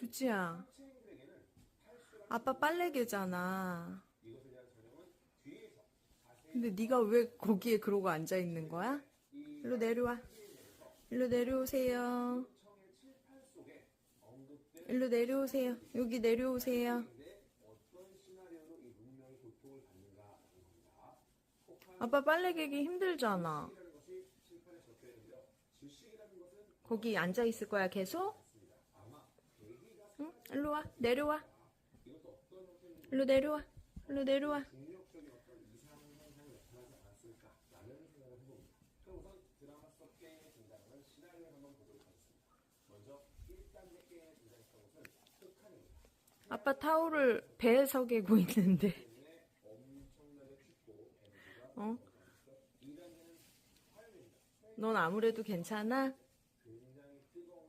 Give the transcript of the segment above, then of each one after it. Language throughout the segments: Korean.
두치야. 아빠 빨래개잖아. 근데 네가 왜 거기에 그러고 앉아 있는 거야? 일로 내려와. 일로 내려오세요. 일로 내려오세요. 여기 내려오세요. 아빠 빨래 개기 힘들잖아. 거기 앉아 있을 거야, 계속? 응? 일로 와. 내려와. 일로 내려와. 일로 내려와. 아빠 타올을 배에서 개고 있는데. 어? 넌 아무래도 괜찮아?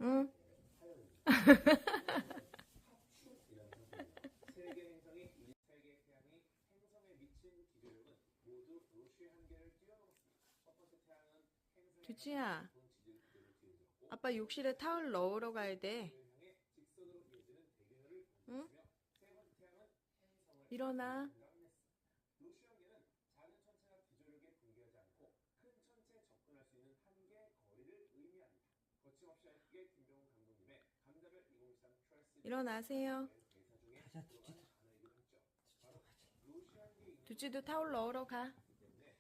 응? 두치야, 아빠 욕실에 타올 넣으러 가야 돼. 응? 일어나. 일어나세요. 가자 가자 두치도 타올 넣으러 가.